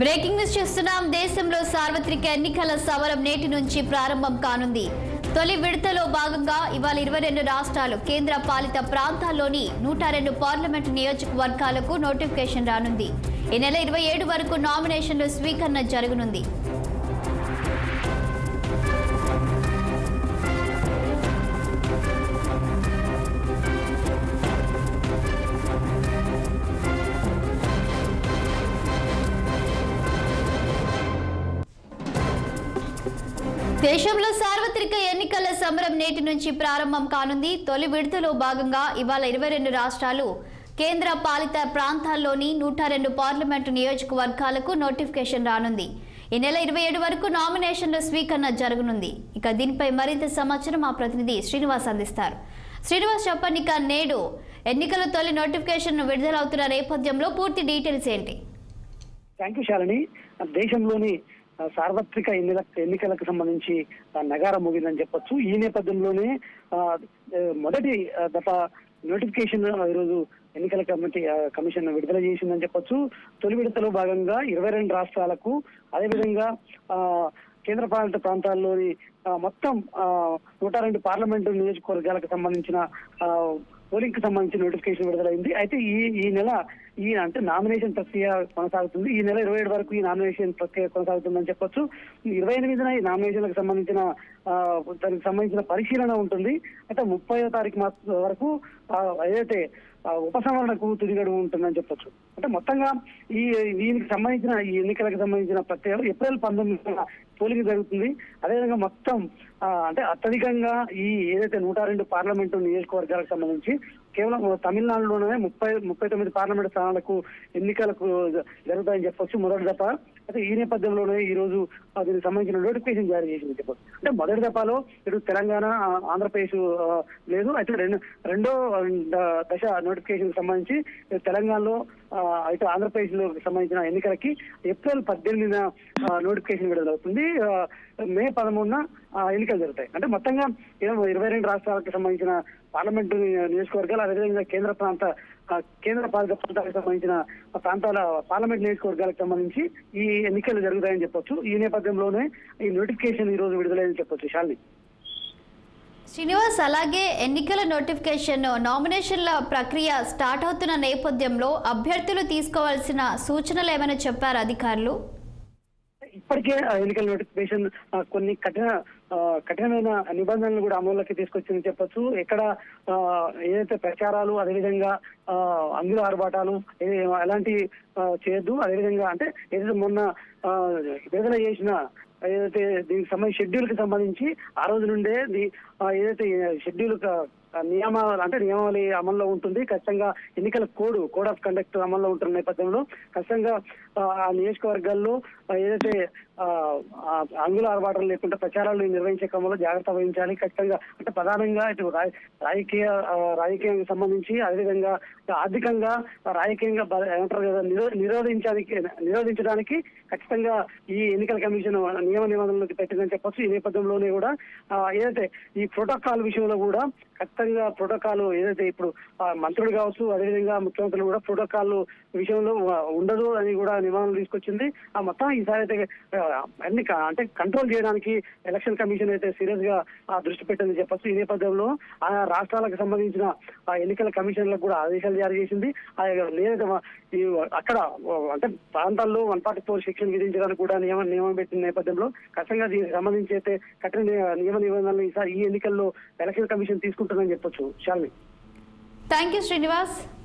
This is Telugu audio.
బ్రేకింగ్ న్యూస్ చూస్తున్నాం. దేశంలో సార్వత్రిక ఎన్నికల సమరం నేటి నుంచి ప్రారంభం కానుంది. తొలి విడతలో భాగంగా ఇవాళ ఇరవై రెండు రాష్ట్రాలు కేంద్ర పాలిత ప్రాంతాల్లోని నూట రెండు పార్లమెంటు నియోజకవర్గాలకు నోటిఫికేషన్ రానుంది. ఈ నెల ఇరవై ఏడు వరకు నామినేషన్లు స్వీకరణ జరగనుంది. దేశంలో సార్వత్రిక ఎన్నికల సమరం నేటి నుంచి ప్రారంభం కానుంది. తొలి విడతలో భాగంగా ఇవాళ ఇరవై రెండు రాష్ట్రాలు కేంద్ర పాలిత ప్రాంతాల్లోని నూట రెండు పార్లమెంటు నియోజకవర్గాలకు నోటిఫికేషన్ రానుంది. ఈ నెల ఇరవై ఏడు వరకు నామినేషన్ల స్వీకరణ జరగనుంది. ఇక దీనిపై మరింత సమాచారం మా ప్రతినిధి శ్రీనివాస్ అందిస్తారు. శ్రీనివాస్ చెప్పండి ఇక నేడు ఎన్నికల తొలి నోటిఫికేషన్ విడుదలవుతున్న నేపథ్యంలో పూర్తి డీటెయిల్స్ ఏంటి? థ్యాంక్ యూ శాలిని దేశంలోని సార్వత్రిక ఎన్నిక ఎన్నికలకు సంబంధించి నగారం ముగిందని చెప్పొచ్చు. ఈ నేపథ్యంలోనే మొదటి దఫ నోటిఫికేషన్ ఈరోజు ఎన్నికల కమిటీ కమిషన్ విడుదల చేసిందని చెప్పొచ్చు. తొలి విడతలో భాగంగా ఇరవై రెండు రాష్ట్రాలకు అదేవిధంగా ఆ, కేంద్ర పాలిత ప్రాంతాల్లోని మొత్తం ఆ, నూట రెండు పార్లమెంటు నియోజకవర్గాలకు సంబంధించిన ఆ, పోలింగ్కి సంబంధించి నోటిఫికేషన్ విడుదలైంది. అయితే ఈ ఈ నెల ఈ అంటే నామినేషన్ ప్రక్రియ కొనసాగుతుంది. ఈ నెల ఇరవై ఏడు వరకు ఈ నామినేషన్ ప్రక్రియ కొనసాగుతుందని చెప్పొచ్చు. ఇరవై ఎనిమిదిన ఈ నామినేషన్లకు సంబంధించిన ఆ, దానికి సంబంధించిన పరిశీలన ఉంటుంది. అయితే ముప్పై తారీఖు మాస వరకు ఏదైతే ఉపసంహరణకు తుది ఉంటుందని చెప్పొచ్చు. అంటే మొత్తంగా ఈ దీనికి సంబంధించిన ఈ ఎన్నికలకు సంబంధించిన ప్రక్రియ ఏప్రిల్ పంతొమ్మిది పోలింగ్ జరుగుతుంది. అదేవిధంగా మొత్తం అంటే అత్యధికంగా ఈ ఏదైతే నూట రెండు పార్లమెంటు నియోజకవర్గాలకు సంబంధించి కేవలం తమిళనాడులోనే ముప్పై ముప్పై తొమ్మిది పార్లమెంట్ స్థానాలకు ఎన్నికలకు జరుగుతాయని చెప్పొచ్చు. మొదటి దఫ అయితే ఈ నేపథ్యంలోనే ఈ రోజు దీనికి సంబంధించిన నోటిఫికేషన్ జారీ చేసింది చెప్పొచ్చు. అంటే మొదటి దఫాలో ఇటు తెలంగాణ ఆంధ్రప్రదేశ్ లేదు అయితే రెండు రెండో దశ నోటిఫికేషన్ సంబంధించి తెలంగాణలో అయితే ఇటు ఆంధ్రప్రదేశ్లో సంబంధించిన ఎన్నికలకి ఏప్రిల్ పద్దెనిమిదిన నోటిఫికేషన్ విడుదలవుతుంది అవుతుంది. మే పదమూడున ఎన్నికలు జరుగుతాయి. అంటే మొత్తంగా ఇరవై రెండు రాష్ట్రాలకు సంబంధించిన పార్లమెంటు నియోజకవర్గాలు అదేవిధంగా కేంద్ర ప్రాంత కేంద్ర పాలిత ప్రాంతాలకు సంబంధించిన ప్రాంతాల పార్లమెంట్ నియోజకవర్గాలకు సంబంధించి ఈ ఎన్నికలు జరుగుతాయని చెప్పొచ్చు. ఈ నేపథ్యంలోనే ఈ నోటిఫికేషన్ ఈ రోజు విడుదలైందని చెప్పొచ్చు. శాలిని. శ్రీనివాస్ అలాగే ఎన్నికల నోటిఫికేషన్ నామినేషన్ల ప్రక్రియ స్టార్ట్ అవుతున్న నేపథ్యంలో అభ్యర్థులు తీసుకోవాల్సిన సూచనలు ఏమైనా చెప్పారు అధికారులు? ఇప్పటికే ఎన్నికల నోటిఫికేషన్ కొన్ని కఠిన కఠినమైన నిబంధనలు కూడా అమల్లోకి తీసుకొచ్చిందని చెప్పొచ్చు. ఎక్కడ ఆ, ఏదైతే ప్రచారాలు అదేవిధంగా ఆ, అంగుల ఆర్భాటాలు అలాంటి ఎలాంటి చేయొద్దు. అదేవిధంగా అంటే ఏదైతే మొన్న ఆ, విడుదల చేసిన ఏదైతే దీనికి సంబంధించి షెడ్యూల్కి సంబంధించి ఆ రోజు నుండే ఏదైతే షెడ్యూల్ నియమావళి అంటే నియమావళి అమల్లో ఉంటుంది. ఖచ్చితంగా ఎన్నికల కోడ్ కోడ్ ఆఫ్ కండక్ట్ అమల్లో ఉంటున్న నేపథ్యంలో ఖచ్చితంగా ఆ, నియోజకవర్గాల్లో ఏదైతే అంగుల ఆర్భాటం లేకుండా ప్రచారాలు నిర్వహించే క్రమంలో జాగ్రత్త వహించాలి. ఖచ్చితంగా అంటే ప్రధానంగా ఇటు రాజకీయ రాజకీయానికి సంబంధించి అదేవిధంగా ఆర్థికంగా రాజకీయంగా ఏమంటారు కదా నిరోధించడానికి నిరోధించడానికి ఖచ్చితంగా ఈ ఎన్నికల కమిషన్ నియమ నిబంధనలకు పెట్టిందని చెప్పొచ్చు. ఈ నేపథ్యంలోనే కూడా ఏదైతే ఈ ప్రోటోకాల్ విషయంలో కూడా ఖచ్చితంగా ప్రోటోకాల్ ఏదైతే ఇప్పుడు మంత్రులు కావచ్చు అదేవిధంగా ముఖ్యమంత్రులు కూడా ప్రోటోకాల్ విషయంలో ఉండదు అని కూడా నిబంధనలు తీసుకొచ్చింది. ఆ మొత్తం ఈసారి అయితే అన్ని అంటే కంట్రోల్ చేయడానికి ఎలక్షన్ కమిషన్ అయితే సీరియస్గా దృష్టి పెట్టింది చెప్పొచ్చు. ఈ నేపథ్యంలో ఆ రాష్ట్రాలకు సంబంధించిన ఆ ఎన్నికల కమిషన్లకు కూడా ఆదేశాలు జారీ చేసింది. ఆ, అక్కడ అంటే ప్రాంతాల్లో వన్ ఫార్టీ ఫోర్ సెక్షన్ విధించడానికి కూడా నియమం నియమం పెట్టిన నేపథ్యంలో ఖచ్చితంగా దీనికి సంబంధించి అయితే కఠిన నియ- నియమ నిబంధనలు ఈసారి ఈ ఎన్నికల్లో ఎలక్షన్ కమిషన్ తీసుకుంటుందని చెప్పొచ్చు. Shalini thank you Srinivas